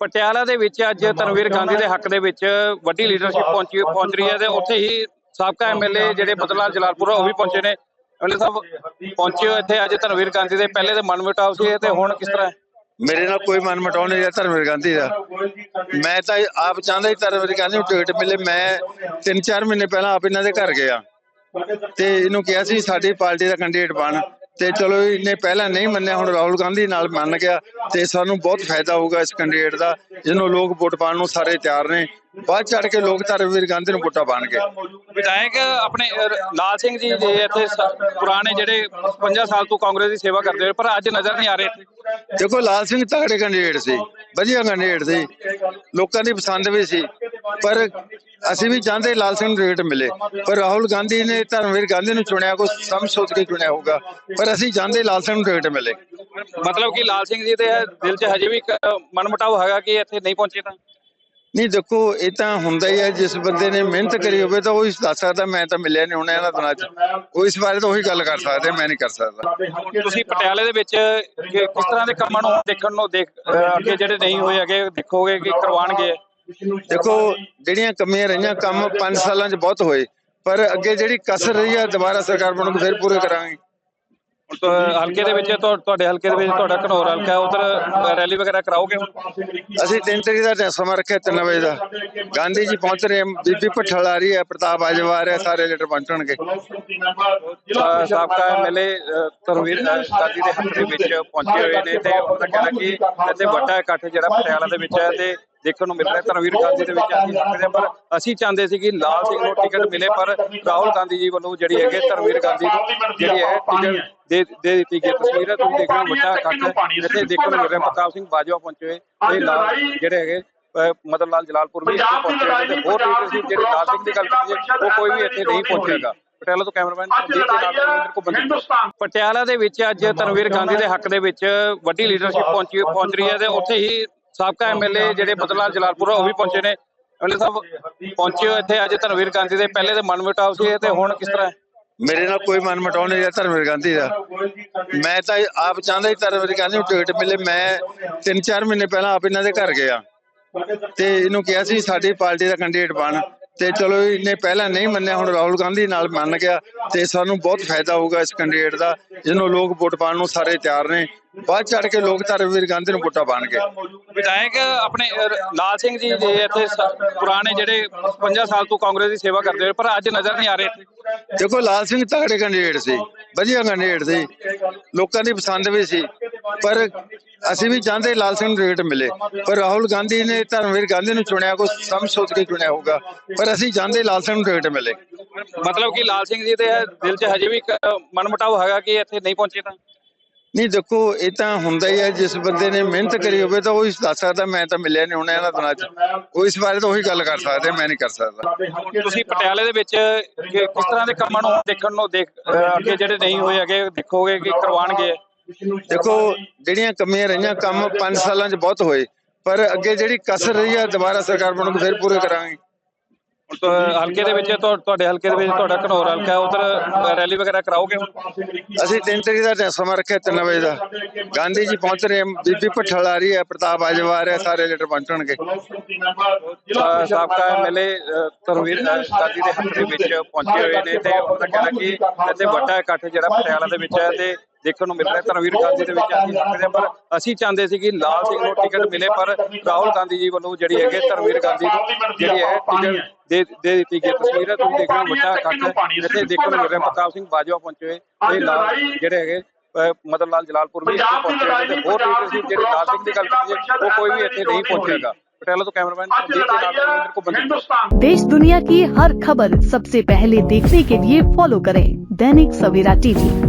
ਪਟਿਆਲਾ ਦੇ ਵਿੱਚ ਅੱਜ ਧਰਮਵੀਰ ਗਾਂਧੀ ਦੇ ਹੱਕ ਦੇ ਵਿੱਚ ਵੱਡੀ ਲੀਡਰਸ਼ਿਪ ਪਹੁੰਚੀ ਪਹੁੰਚ ਰਹੀ ਹੈ ਤੇ ਉੱਥੇ ਹੀ ਸਾਬਕਾ ਐਮਐਲਏ ਜਿਹੜੇ ਬਦਲਾਲ ਜਲਾਲਪੁਰ ਉਹ ਵੀ ਪਹੁੰਚੇ ਨੇ। ਐਮਐਲਏ ਸਾਹਿਬ ਪਹੁੰਚੇ ਹੋ ਇੱਥੇ ਅੱਜ ਧਰਮਵੀਰ ਗਾਂਧੀ ਦੇ। ਪਹਿਲੇ ਦੇ ਮਨਮੁਟਾਵ ਸੀ ਤੇ ਹੁਣ ਕਿਸ ਤਰ੍ਹਾਂ? ਮੇਰੇ ਨਾਲ ਕੋਈ ਮਨ ਮਟਾਉ ਨਹੀਂ ਰਿਹਾ ਧਰਮਵੀਰ ਗਾਂਧੀ ਦਾ। ਮੈਂ ਤਾਂ ਆਪ ਚਾਹੁੰਦਾ ਹੀ ਧਰਮਵੀਰ ਗਾਂਧੀ ਨੂੰ ਟਿਕਟ ਮਿਲੇ। ਮੈਂ ਤਿੰਨ ਚਾਰ ਮਹੀਨੇ ਪਹਿਲਾਂ ਆਪ ਇਹਨਾਂ ਦੇ ਘਰ ਗਿਆ। ਤੇ ਇਹਨੂੰ ਕਿਹਾ ਸੀ ਸਾਡੀ ਪਾਰਟੀ ਦਾ ਕੈਂਡੀਡੇਟ ਬਣ। ਤੇ ਚਲੋ ਇਹਨੇ ਪਹਿਲਾਂ ਨਹੀਂ ਮੰਨਿਆ ਹੁਣ ਰਾਹੁਲ ਗਾਂਧੀ ਨਾਲ ਮੰਨ ਗਿਆ ਤੇ ਸਾਨੂੰ ਬਹੁਤ ਫਾਇਦਾ ਹੋਊਗਾ ਇਸ ਕੈਂਡੀਡੇਟ ਦਾ ਜਿਹਨੂੰ ਲੋਕ ਵੋਟ ਪਾਉਣ ਨੂੰ ਸਾਰੇ ਤਿਆਰ ਨੇ। ਵੱਧ ਚੜ ਕੇ ਲੋਕ ਧਰਮਵੀਰ ਗਾਂਧੀ ਨੂੰ ਵੋਟਾਂ ਪਾਣਗੇ ਵਿਧਾਇਕ ਆਪਣੇ ਲਾਲ ਸਿੰਘ ਜੀ ਜੇ ਇੱਥੇ ਪੁਰਾਣੇ ਜਿਹੜੇ 50 ਸਾਲ ਤੋਂ ਕਾਂਗਰਸ ਦੀ ਸੇਵਾ ਕਰਦੇ ਹੋਏ ਪਰ ਅੱਜ ਨਜ਼ਰ ਨਹੀਂ ਆ ਰਹੇ। ਦੇਖੋ ਲਾਲ ਸਿੰਘ ਤਗੜੇ ਕੈਂਡੀਡੇਟ ਸੀ ਵਧੀਆ ਕੈਂਡੀਡੇਟ ਸੀ। ਲੋਕਾਂ ਦੀ ਪਸੰਦ ਵੀ ਸੀ ਪਰ ਅਸੀਂ ਵੀ ਚਾਹੁੰਦੇ ਲਾਲ ਸਿੰਘ ਨੂੰ ਟਿਕਟ ਮਿਲੇ ਪਰ ਰਾਹੁਲ ਗਾਂਧੀ ਨੇ ਧਰਮਵੀਰ ਗਾਂਧੀ ਨੂੰ ਚੁਣਿਆ ਕੁਝ ਸਮਝ ਸੋਚ ਕੇ ਚੁਣਿਆ ਹੋਊਗਾ ਪਰ ਅਸੀਂ ਚਾਹੁੰਦੇ ਲਾਲ ਸਿੰਘ ਨੂੰ ਟਿਕਟ ਮਿਲੇ। ਮਤਲਬ ਕਿ ਲਾਲ ਸਿੰਘ ਜੀ ਦੇ ਦਿਲ 'ਚ ਹਜੇ ਵੀ ਮਨਮੁਟਾਵ ਹੈਗਾ ਕਿ ਇੱਥੇ ਨਹੀਂ ਪਹੁੰਚੇ ਤਾਂ? ਨਹੀਂ ਦੇਖੋ ਇਹ ਤਾਂ ਹੁੰਦਾ ਹੀ ਹੈ ਜਿਸ ਬੰਦੇ ਨੇ ਮਿਹਨਤ ਕਰੀ ਹੋਵੇ ਤਾਂ ਉਹ ਹੀ ਦੱਸ ਸਕਦਾ ਮੈਂ ਤਾਂ ਮਿਲਿਆ ਨਹੀਂ ਹੁਣ ਇਹਨਾਂ ਦਿਨਾਂ 'ਚ। ਉਹ ਇਸ ਬਾਰੇ ਤਾਂ ਉਹੀ ਗੱਲ ਕਰ ਸਕਦੇ ਮੈਂ ਨਹੀਂ ਕਰ ਸਕਦਾ। ਤੁਸੀਂ ਪਟਿਆਲੇ ਦੇ ਵਿੱਚ ਕਿ- ਕਿਸ ਤਰ੍ਹਾਂ ਦੇ ਕੰਮਾਂ ਨੂੰ ਦੇਖਣ ਨੂੰ ਦੇਖ ਅੱਗੇ ਜਿਹੜੇ ਨਹੀਂ ਹੋਏ ਹੈਗੇ ਦੇਖੋਗੇ ਕਿ ਕਰਵਾਣਗੇ ਦੇਖੋ ਜਿਹੜੀਆਂ ਕਮੀਆਂ ਰਹੀਆਂ ਕੰਮ 5 ਸਾਲਾਂ 'ਚ ਬਹੁਤ ਹੋਏ ਪਰ ਅੱਗੇ ਜਿਹੜੀ ਕਸਰ ਰਹੀ ਹੈ ਦੁਬਾਰਾ ਸਰਕਾਰ ਬਣੂ ਫਿਰ ਪੂਰੇ ਕਰਾਂਗੇ। ਹਲਕੇ ਦੇ ਵਿੱਚ ਤੁਹਾ- ਤੁਹਾਡੇ ਹਲਕੇ ਦੇ ਵਿੱਚ ਤੁਹਾਡਾ ਘਨੌਰ ਹਲਕਾ ਉਧਰ ਰੈਲੀ ਵਗੈਰਾ ਕਰਾਓਗੇ ਅਸੀਂ ਤਿੰਨ ਤਰੀਕ ਦਾ ਸਮਾਂ ਰੱਖਿਆ 3 ਵਜੇ ਦਾ। ਗਾਂਧੀ ਜੀ ਪਹੁੰਚ ਰਹੇ ਬੀਬੀ ਭੱਠਲ ਆ ਰਹੀ ਹੈ ਪ੍ਰਤਾਪ ਆਜਵਾ ਆ ਰਿਹਾ ਸਾਰੇ ਲੀਡਰ ਪਹੁੰਚਣਗੇ ਸਾਬਕਾ ਐਮਐਲਏ ਅਹ, ਗਾਂਧੀ ਦੇ ਹੱਕ ਦੇ ਵਿੱਚ ਪਹੁੰਚੇ ਹੋਏ ਨੇ ਤੇ ਉਹਨਾਂ ਦਾ ਕਹਿਣਾ ਕਿ ਇੱਥੇ ਵੱਡਾ ਇਕੱਠ ਜਿਹੜਾ ਪਟਿਆਲਾ ਦੇ ਵਿੱਚ ਹੈ ਤੇ ਦੇਖਣ ਨੂੰ ਮਿਲ ਰਿਹਾ ਧਰਮਵੀਰ ਗਾਂਧੀ ਦੇ ਵਿੱਚ ਅਸੀਂ ਸਕਦੇ ਪਰ ਅਸੀਂ ਚਾਹੁੰਦੇ ਸੀ ਕਿ ਲਾਲ ਸਿੰਘ ਨੂੰ ਟਿਕਟ ਮਿਲੇ ਪਰ ਰਾਹੁਲ ਗਾਂਧੀ ਜੀ ਵੱਲੋਂ ਜਿਹੜੀ ਹੈਗੇ ਧਰਮਵੀਰ ਗਾਂਧੀ ਨੂੰ ਜਿਹੜੀ ਹੈ ਟਿਕਟ ਦੇ ਦੇ ਦਿੱਤੀ ਗਈ ਤਸਵੀਰ ਹੈ ਤੁਸੀਂ ਦੇਖ ਰਹੇ ਹੋ ਵੱਡਾ ਇਕੱਠ ਇੱਥੇ ਦੇਖਣ ਨੂੰ ਮਿਲ ਰਿਹਾ ਪ੍ਰਤਾਪ ਸਿੰਘ ਬਾਜਵਾ ਪਹੁੰਚੇ ਹੋਏ ਤੇ ਨਾਲ ਜਿਹੜੇ ਹੈਗੇ ਮਦਨ ਲਾਲ ਜਲਾਲਪੁਰ ਵੀ ਇੱਥੇ ਪਹੁੰਚੇ ਤੇ ਹੋਰ ਲੀਡਰ ਸੀ ਜਿਹੜੇ ਲਾਲ ਸਿੰਘ ਦੀ ਗੱਲ ਕੀਤੀ ਉਹ ਕੋਈ ਵੀ ਇੱਥੇ ਨਹੀਂ ਪਹੁੰਚੇਗਾ। ਪਟਿਆਲਾ ਤੋਂ ਕੈਮਰਾਮੈਨ ਸੰਦੀਪ ਦੇ ਨਾਲ ਸੁਰਿੰਦਰ ਕੋ ਬੰਦੀ ਪਟਿਆਲਾ ਦੇ ਵਿੱਚ ਅੱਜ ਧਰਮਵੀਰ ਗਾਂਧੀ ਦੇ ਹੱਕ ਦੇ ਵਿੱਚ ਵੱਡੀ ਲੀਡਰਸ਼ਿਪ ਪਹੁੰਚੀ ਪਹੁੰਚ ਰਹੀ ਹੈ ਤੇ ਉੱਥੇ ਹੀ ਸਾਬਕਾ ਐਮਐਲਏ ਜਿਹੜੇ ਬਦਲਾਲ ਜਲਾਲਪੁਰ ਉਹ ਵੀ ਪਹੁੰਚੇ ਨੇ। ਐਮਐਲਏ ਸਾਹਿਬ, ਪਹੁੰਚੇ ਹੋ ਇੱਥੇ ਅੱਜ ਧਰਮਵੀਰ ਗਾਂਧੀ ਦੇ। ਪਹਿਲੇ ਦੇ ਮਨਮੁਟਾਵ ਸੀ, ਤੇ ਹੁਣ ਕਿਸ ਤਰ੍ਹਾਂ ਮੇਰੇ ਨਾਲ ਕੋਈ ਮਨ ਮਟਾਉ ਨਹੀਂ ਰਿਹਾ ਧਰਮਵੀਰ ਗਾਂਧੀ ਦਾ। ਮੈਂ ਤਾਂ ਆਪ ਚਾਹੁੰਦਾ ਹੀ ਧਰਮਵੀਰ ਗਾਂਧੀ ਨੂੰ ਟਿਕਟ ਮਿਲੇ। ਮੈਂ ਤਿੰਨ ਚਾਰ ਮਹੀਨੇ ਪਹਿਲਾਂ ਆਪ ਇਹਨਾਂ ਦੇ ਘਰ ਗਿਆ। ਤੇ ਇਹਨੂੰ ਕਿਹਾ ਸੀ, ਸਾਡੀ ਪਾਰਟੀ ਦਾ ਕੈਂਡੀਡੇਟ ਬਣ। ਤੇ ਚਲੋ ਇਹਨੇ ਪਹਿਲਾਂ ਨਹੀਂ ਮੰਨਿਆ ਹੁਣ ਰਾਹੁਲ ਗਾਂਧੀ ਨਾਲ ਮੰਨ ਗਿਆ ਤੇ ਸਾਨੂੰ ਬਹੁਤ ਫਾਇਦਾ ਹੋਊਗਾ ਇਸ ਕੈਂਡੀਡੇਟ ਦਾ ਜਿਹਨੂੰ ਲੋਕ ਵੋਟ ਪਾਉਣ ਨੂੰ ਸਾਰੇ ਤਿਆਰ ਨੇ। ਵੱਧ ਚੜ ਕੇ ਲੋਕ ਧਰਮਵੀਰ ਗਾਂਧੀ ਨੂੰ ਵੋਟਾਂ ਪਾਣਗੇ ਵਿਧਾਇਕ ਆਪਣੇ ਲਾਲ ਸਿੰਘ ਜੀ ਜੇ ਇੱਥੇ ਪੁਰਾਣੇ ਜਿਹੜੇ 50 ਸਾਲ ਤੋਂ ਕਾਂਗਰਸ ਦੀ ਸੇਵਾ ਕਰਦੇ ਪਰ ਅੱਜ ਨਜ਼ਰ ਨਹੀਂ ਆ ਰਹੇ। ਦੇਖੋ ਲਾਲ ਸਿੰਘ ਤਗੜੇ ਕੈਂਡੀਡੇਟ ਸੀ ਵਧੀਆ ਕੈਂਡੀਡੇਟ ਸੀ। ਲੋਕਾਂ ਦੀ ਪਸੰਦ ਵੀ ਸੀ ਪਰ ਅਸੀਂ ਵੀ ਚਾਹੁੰਦੇ ਲਾਲ ਸਿੰਘ ਨੂੰ ਟਿਕਟ ਮਿਲੇ ਪਰ ਰਾਹੁਲ ਗਾਂਧੀ ਨੇ ਧਰਮਵੀਰ ਗਾਂਧੀ ਨੂੰ ਚੁਣਿਆ ਕੁਝ ਸਮਝ ਸੋਚ ਕੇ ਚੁਣਿਆ ਹੋਊਗਾ ਪਰ ਅਸੀਂ ਚਾਹੁੰਦੇ ਲਾਲ ਸਿੰਘ ਨੂੰ ਟਿਕਟ ਮਿਲੇ। ਮਤਲਬ ਕਿ ਲਾਲ ਸਿੰਘ ਜੀ ਦੇ ਦਿਲ 'ਚ ਹਜੇ ਵੀ ਮਨਮੁਟਾਵ ਹੈਗਾ ਕਿ ਇੱਥੇ ਨਹੀਂ ਪਹੁੰਚੇ ਤਾਂ? ਨਹੀਂ ਦੇਖੋ ਇਹ ਤਾਂ ਹੁੰਦਾ ਹੀ ਹੈ ਜਿਸ ਬੰਦੇ ਨੇ ਮਿਹਨਤ ਕਰੀ ਹੋਵੇ ਤਾਂ ਉਹ ਹੀ ਦੱਸ ਸਕਦਾ ਮੈਂ ਤਾਂ ਮਿਲਿਆ ਨਹੀਂ ਹੁਣ ਇਹਨਾਂ ਦਿਨਾਂ 'ਚ। ਉਹ ਇਸ ਬਾਰੇ ਤਾਂ ਉਹੀ ਗੱਲ ਕਰ ਸਕਦੇ ਮੈਂ ਨਹੀਂ ਕਰ ਸਕਦਾ। ਤੁਸੀਂ ਪਟਿਆਲੇ ਦੇ ਵਿੱਚ ਕਿ- ਕਿਸ ਤਰ੍ਹਾਂ ਦੇ ਕੰਮਾਂ ਨੂੰ ਦੇਖਣ ਨੂੰ ਦੇਖ ਅੱਗੇ ਜਿਹੜੇ ਨਹੀਂ ਹੋਏ ਹੈਗੇ ਦੇਖੋਗੇ ਕਿ ਕਰਵਾਣਗੇ ਦੇਖੋ ਜਿਹੜੀਆਂ ਕਮੀਆਂ ਰਹੀਆਂ ਕੰਮ 5 ਸਾਲਾਂ 'ਚ ਬਹੁਤ ਹੋਏ ਪਰ ਅੱਗੇ ਜਿਹੜੀ ਕਸਰ ਰਹੀ ਹੈ ਦੁਬਾਰਾ ਸਰਕਾਰ ਬਣੂ ਫਿਰ ਪੂਰੇ ਕਰਾਂਗੇ। ਹਲਕੇ ਦੇ ਵਿੱਚ ਤੁਹਾ- ਤੁਹਾਡੇ ਹਲਕੇ ਦੇ ਵਿੱਚ ਤੁਹਾਡਾ ਘਨੌਰ ਹਲਕਾ ਉਧਰ ਰੈਲੀ ਵਗੈਰਾ ਕਰਾਓਗੇ ਅਸੀਂ ਤਿੰਨ ਤਰੀਕ ਦਾ ਸਮਾਂ ਰੱਖਿਆ 3 ਵਜੇ ਦਾ। ਗਾਂਧੀ ਜੀ ਪਹੁੰਚ ਰਹੇ ਬੀਬੀ ਭੱਠਲ ਆ ਰਹੀ ਹੈ ਪ੍ਰਤਾਪ ਆਜਵਾ ਆ ਰਿਹਾ ਸਾਰੇ ਲੀਡਰ ਪਹੁੰਚਣਗੇ ਸਾਬਕਾ ਐਮਐਲਏ ਅਹ, ਗਾਂਧੀ ਦੇ ਹੱਕ ਦੇ ਵਿੱਚ ਪਹੁੰਚੇ ਹੋਏ ਨੇ ਤੇ ਉਹਨਾਂ ਦਾ ਕਹਿਣਾ ਕਿ ਇੱਥੇ ਵੱਡਾ ਇਕੱਠ ਜਿਹੜਾ ਪਟਿਆਲਾ ਦੇ ਵਿੱਚ ਹੈ ਤੇ ਦੇਖਣ ਨੂੰ ਮਿਲ ਰਿਹਾ ਧਰਮਵੀਰ ਗਾਂਧੀ ਦੇ ਵਿੱਚ ਅਸੀਂ ਸਕਦੇ ਹਾਂ ਪਰ ਅਸੀਂ ਚਾਹੁੰਦੇ ਸੀ ਕਿ ਲਾਲ ਸਿੰਘ ਨੂੰ ਟਿਕਟ ਮਿਲੇ ਪਰ ਰਾਹੁਲ ਗਾਂਧੀ ਜੀ ਵੱਲੋਂ ਜਿਹੜੀ ਹੈਗੇ ਧਰਮਵੀਰ ਗਾਂਧੀ ਨੂੰ ਜਿਹੜੀ ਹੈ ਟਿਕਟ ਦੇ ਦੇ ਦਿੱਤੀ ਗਈ ਤਸਵੀਰ ਹੈ ਤੁਸੀਂ ਦੇਖ ਰਹੇ ਹੋ ਵੱਡਾ ਇਕੱਠ ਇੱਥੇ ਦੇਖਣ ਨੂੰ ਮਿਲ ਰਿਹਾ ਪ੍ਰਤਾਪ ਸਿੰਘ ਬਾਜਵਾ ਪਹੁੰਚੇ ਹੋਏ ਤੇ ਨਾਲ ਜਿਹੜੇ ਹੈਗੇ ਅਹ, ਮਦਨ ਲਾਲ ਜਲਾਲਪੁਰ ਵੀ ਇੱਥੇ ਪਹੁੰਚੇ ਹੋਏ ਨੇ ਤੇ ਹੋਰ ਲੀਡਰ ਸੀ ਜਿਹੜੇ ਲਾਲ ਸਿੰਘ ਦੀ ਗੱਲ ਕੀਤੀ ਹੈ, ਉਹ ਕੋਈ ਵੀ ਇੱਥੇ ਨਹੀਂ ਪਹੁੰਚੇਗਾ ਪਟਿਆਲਾ ਤੋਂ ਕੈਮਰਾਮੈਨ ਸੰਦੀਪ ਦੇ ਨਾਲ ਸੁਰਿੰਦਰ ਕੋ ਬੰਦੀ देश दुनिया की हर खबर सबसे पहले देखने के लिए फॉलो करें दैनिक सवेरा टीवी